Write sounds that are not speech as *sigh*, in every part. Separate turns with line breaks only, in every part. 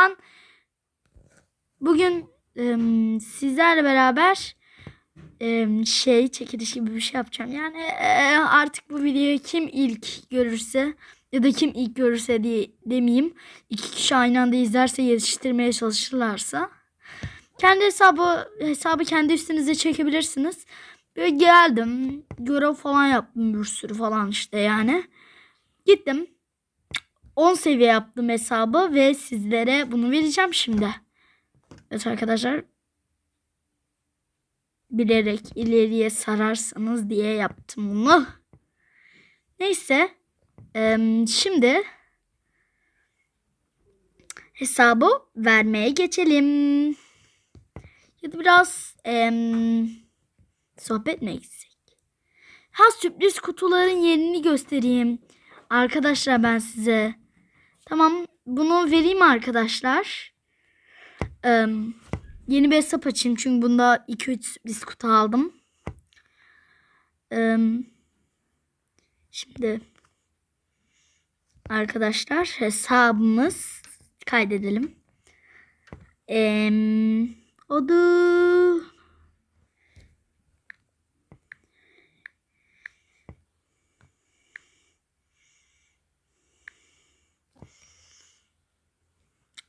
Ben bugün em, sizlerle beraber em, şey çekiliş gibi bir şey yapacağım. Yani e, artık bu videoyu kim ilk görürse ya da kim ilk görürse diye demeyeyim. iki kişi aynı anda izlerse yetiştirmeye çalışırlarsa. Kendi hesabı hesabı kendi üstünüze çekebilirsiniz. Böyle geldim. Görev falan yaptım bir sürü falan işte yani. Gittim. 10 seviye yaptım hesabı ve sizlere bunu vereceğim şimdi. Evet arkadaşlar. Bilerek ileriye sararsanız diye yaptım bunu. Neyse. Şimdi hesabı vermeye geçelim. Ya da biraz sohbet mi etsek? Ha sürpriz kutuların yerini göstereyim. Arkadaşlar ben size. Tamam bunu vereyim arkadaşlar. Eee, yeni bir hesap açayım çünkü bunda 2-3 sürpriz aldım. Eee, şimdi arkadaşlar hesabımız kaydedelim. Eee adı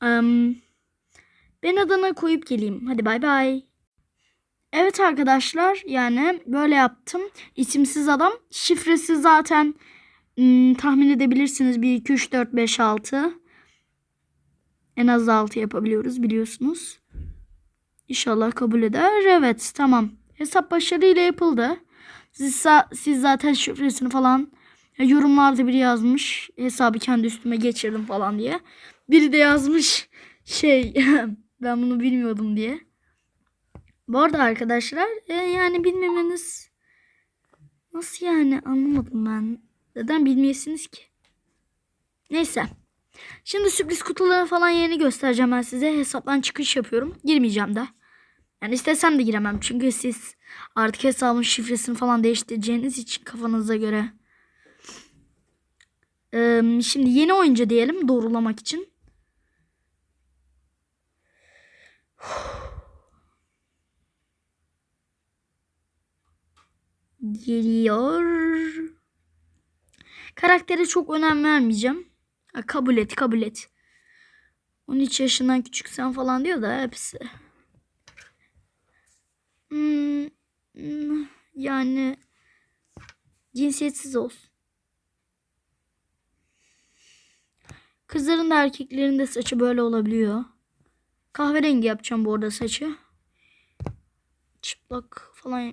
Em, ben adına koyup geleyim. Hadi bay bay. Evet arkadaşlar yani böyle yaptım. İsimsiz adam. Şifresi zaten hmm, tahmin edebilirsiniz. 1, 2, 3, 4, 5, 6. En az 6 yapabiliyoruz biliyorsunuz. İnşallah kabul eder. Evet tamam. Hesap başarıyla yapıldı. Siz, siz zaten şifresini falan yorumlarda biri yazmış. Hesabı kendi üstüme geçirdim falan diye. Biri de yazmış şey *laughs* ben bunu bilmiyordum diye. Bu arada arkadaşlar e, yani bilmemeniz nasıl yani anlamadım ben. Neden bilmeyesiniz ki? Neyse. Şimdi sürpriz kutuları falan yerini göstereceğim ben size. Hesaptan çıkış yapıyorum. Girmeyeceğim de. Yani istesem de giremem. Çünkü siz artık hesabın şifresini falan değiştireceğiniz için kafanıza göre. Ee, şimdi yeni oyuncu diyelim doğrulamak için. Geliyor. Karaktere çok önem vermeyeceğim. Ha, kabul et kabul et. 13 yaşından küçüksen falan diyor da hepsi. Hmm, hmm, yani cinsiyetsiz olsun. Kızların da erkeklerin de saçı böyle olabiliyor. Kahverengi yapacağım bu arada saçı. Çıplak falan.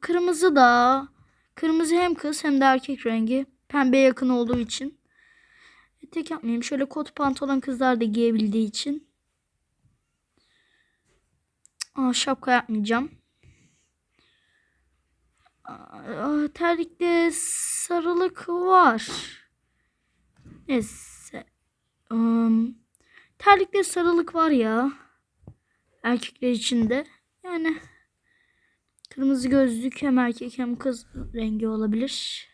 Kırmızı da. Kırmızı hem kız hem de erkek rengi. Pembe yakın olduğu için. Tek yapmayayım. Şöyle kot pantolon kızlar da giyebildiği için. Aa, şapka yapmayacağım. Aa, terlikte sarılık var. Neyse. Um, terlikte sarılık var ya. Erkekler için de. Yani kırmızı gözlük hem erkek hem kız rengi olabilir.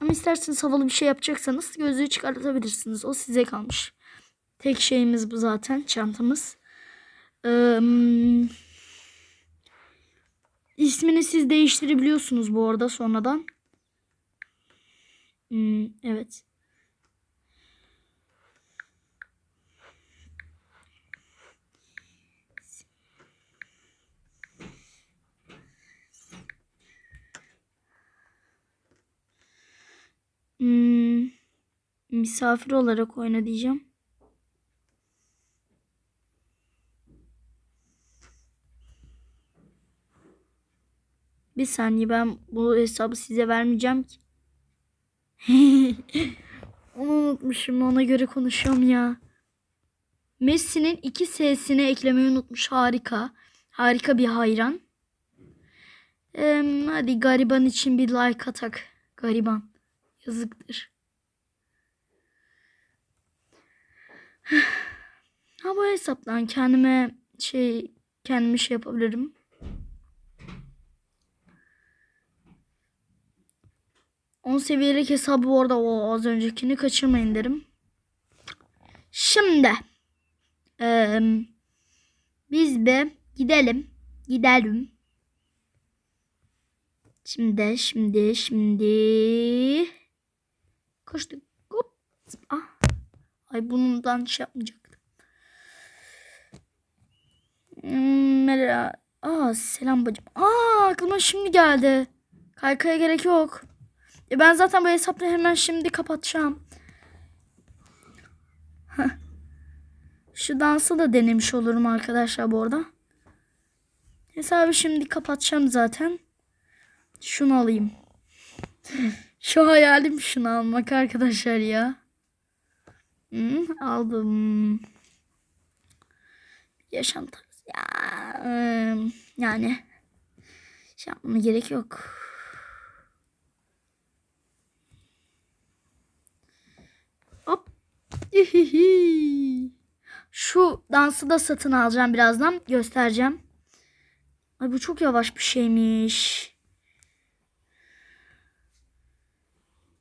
Ama isterseniz havalı bir şey yapacaksanız gözlüğü çıkartabilirsiniz. O size kalmış. Tek şeyimiz bu zaten çantamız. Ee, ismini siz değiştirebiliyorsunuz bu arada sonradan. Hmm, evet. Hmm, misafir olarak oyna diyeceğim. Bir saniye ben bu hesabı size vermeyeceğim ki. *laughs* Onu unutmuşum ona göre konuşuyorum ya. Messi'nin iki S'sini eklemeyi unutmuş harika. Harika bir hayran. Em, hadi gariban için bir like atak. Gariban. Yazıktır. *sighs* Ha bu hesaptan kendime şey kendime şey yapabilirim. On seviyelik hesabı bu arada o az öncekini kaçırmayın derim. Şimdi eee, biz bir gidelim. Gidelim. Şimdi şimdi şimdi koştuk. Hop. Ah. Ay bundan şey yapmayacaktım. Hmm, Merhaba. Aa selam bacım. Aa aklıma şimdi geldi. Kaykaya gerek yok. E ben zaten bu hesapla hemen şimdi kapatacağım. Şu dansı da denemiş olurum arkadaşlar bu arada. Hesabı şimdi kapatacağım zaten. Şunu alayım. Şu hayalim şunu almak arkadaşlar ya. Hı, aldım. Yaşam tarzı. Ya, ıı, yani şey yapmama gerek yok. Hop. Şu dansı da satın alacağım birazdan. Göstereceğim. Ay bu çok yavaş bir şeymiş.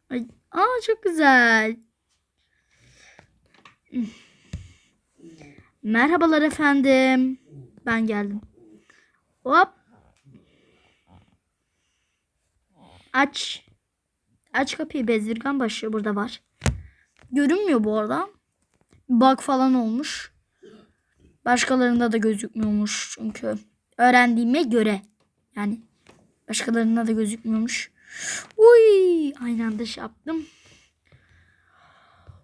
Ay, aa çok güzel. Merhabalar efendim. Ben geldim. Hop. Aç. Aç kapıyı bezirgan başlıyor burada var. Görünmüyor bu arada. Bug falan olmuş. Başkalarında da gözükmüyormuş çünkü. Öğrendiğime göre. Yani başkalarında da gözükmüyormuş. Uy, aynı anda şey yaptım.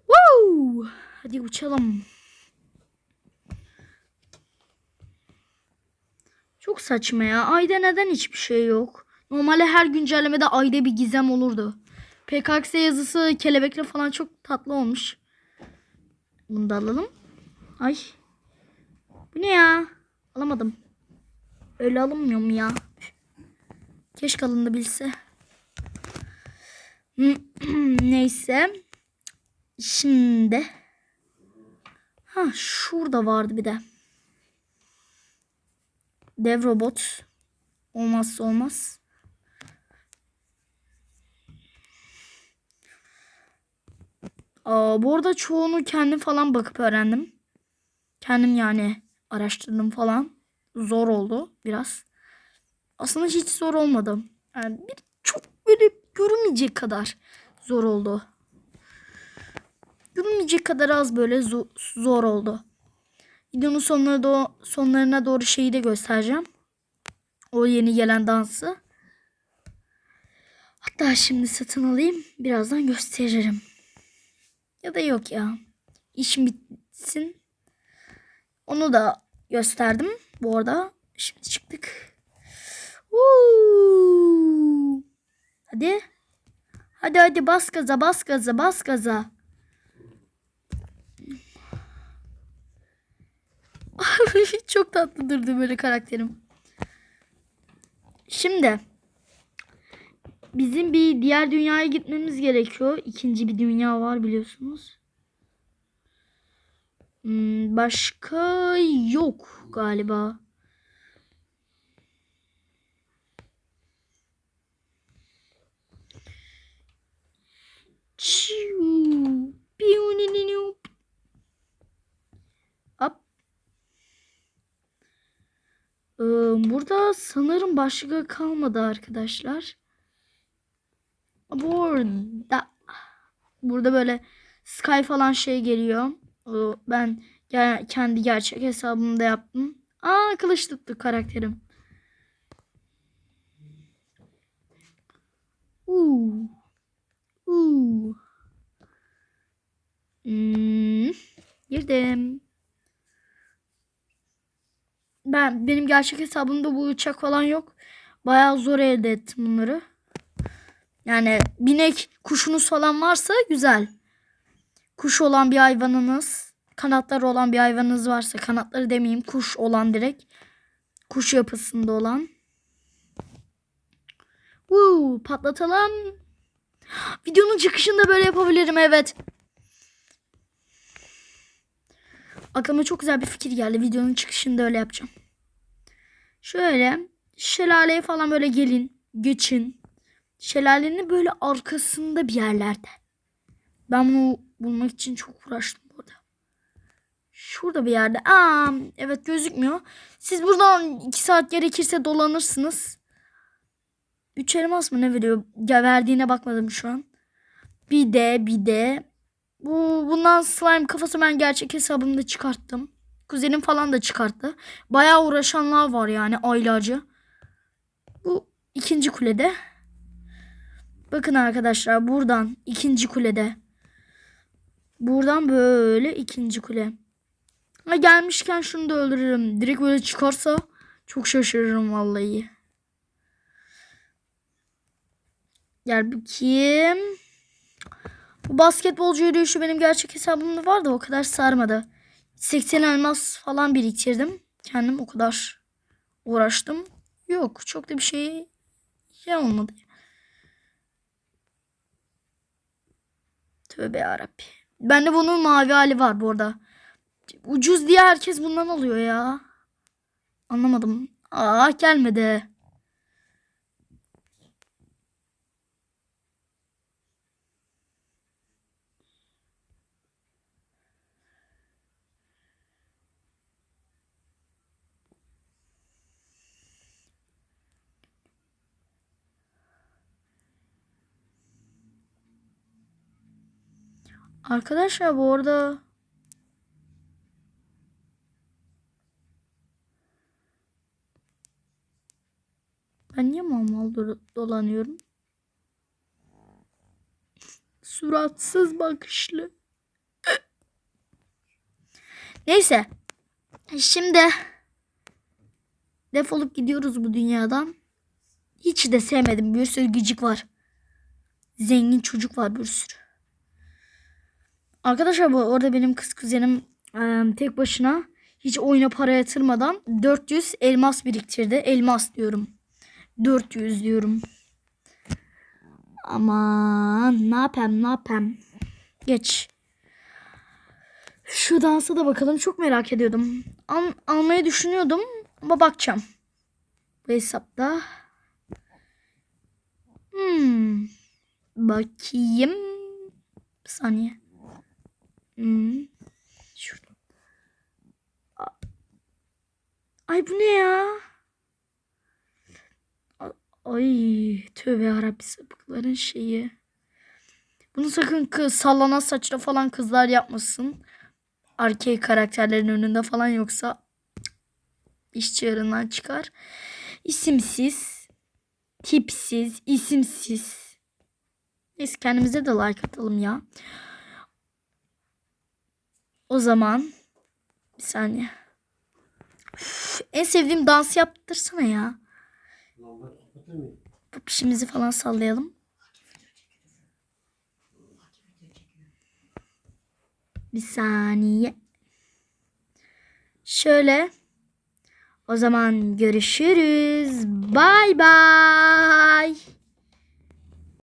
Woo! Hadi uçalım. Çok saçma ya. Ayda neden hiçbir şey yok? Normalde her güncellemede ayda bir gizem olurdu. PKX yazısı kelebekle falan çok tatlı olmuş. Bunu da alalım. Ay. Bu ne ya? Alamadım. Öyle alınmıyor mu ya? Keşke alınabilse. *clears throat* Neyse. Şimdi. Ha şurada vardı bir de. Dev robot. Olmazsa olmaz. Aa, bu arada çoğunu kendim falan bakıp öğrendim. Kendim yani araştırdım falan. Zor oldu biraz. Aslında hiç zor olmadı. Yani bir çok böyle görünmeyecek kadar zor oldu. Görünmeyecek kadar az böyle zo- zor oldu. Videonun sonlarına, do- sonlarına doğru şeyi de göstereceğim. O yeni gelen dansı. Hatta şimdi satın alayım. Birazdan gösteririm. Ya da yok ya. İşim bitsin. Onu da gösterdim. Bu arada şimdi çıktık. Woo! Hadi. Hadi hadi bas gaza bas gaza bas gaza. *laughs* Çok tatlı durdu böyle karakterim. Şimdi bizim bir diğer dünyaya gitmemiz gerekiyor. İkinci bir dünya var biliyorsunuz. Hmm, başka yok galiba. Çiu. Burada sanırım başka kalmadı arkadaşlar. Burada burada böyle Sky falan şey geliyor. Ben kendi gerçek hesabımda yaptım. Aa kılıç tuttu karakterim. Uuu. Uuu. Hmm, girdim. Ben benim gerçek hesabımda bu uçak falan yok. Bayağı zor elde ettim bunları. Yani binek kuşunuz falan varsa güzel. Kuş olan bir hayvanınız, kanatları olan bir hayvanınız varsa, kanatları demeyeyim, kuş olan direkt. Kuş yapısında olan. Woo, patlatalım. *gasps* Videonun çıkışında böyle yapabilirim evet. Aklıma çok güzel bir fikir geldi. Videonun çıkışında öyle yapacağım. Şöyle şelaleye falan böyle gelin. Geçin. Şelalenin böyle arkasında bir yerlerde. Ben bunu bulmak için çok uğraştım burada. Şurada bir yerde. Aa, evet gözükmüyor. Siz buradan 2 saat gerekirse dolanırsınız. 3 elmas mı ne veriyor? Ya verdiğine bakmadım şu an. Bir de bir de bu bundan slime kafası ben gerçek hesabımda çıkarttım. Kuzenim falan da çıkarttı. Bayağı uğraşanlar var yani aylarca. Bu ikinci kulede. Bakın arkadaşlar buradan ikinci kulede. Buradan böyle ikinci kule. Ha gelmişken şunu da öldürürüm. Direkt böyle çıkarsa çok şaşırırım vallahi. Gel bakayım. Bu basketbolcu yürüyüşü benim gerçek hesabımda vardı o kadar sarmadı. 80 elmas falan biriktirdim. Kendim o kadar uğraştım. Yok çok da bir şey şey olmadı. Tövbe yarabbi. Bende bunun mavi hali var bu arada. Ucuz diye herkes bundan alıyor ya. Anlamadım. Aa gelmedi. Arkadaşlar bu arada ben niye mal mal do- dolanıyorum? Suratsız bakışlı. Neyse. Şimdi defolup gidiyoruz bu dünyadan. Hiç de sevmedim. Bir sürü gıcık var. Zengin çocuk var bir sürü. Arkadaşlar bu orada benim kız kuzenim e, tek başına hiç oyuna para yatırmadan 400 elmas biriktirdi. Elmas diyorum. 400 diyorum. Aman ne yapayım ne yapayım. Geç. Şu dansa da bakalım çok merak ediyordum. Al, almayı düşünüyordum ama bakacağım. Bu hesapta. Hmm. Bakayım. Bir saniye. Hmm. Şurada. Ay bu ne ya? Ay tövbe yarabbi sapıkların şeyi. Bunu sakın kız sallanan saçlı falan kızlar yapmasın. Erkek karakterlerin önünde falan yoksa iş çığırından çıkar. İsimsiz, tipsiz, isimsiz. Neyse kendimize de like atalım ya. O zaman bir saniye. Üf, en sevdiğim dans yaptırsana ya. Pişimizi falan sallayalım. Bir saniye. Şöyle. O zaman görüşürüz. Bay bay.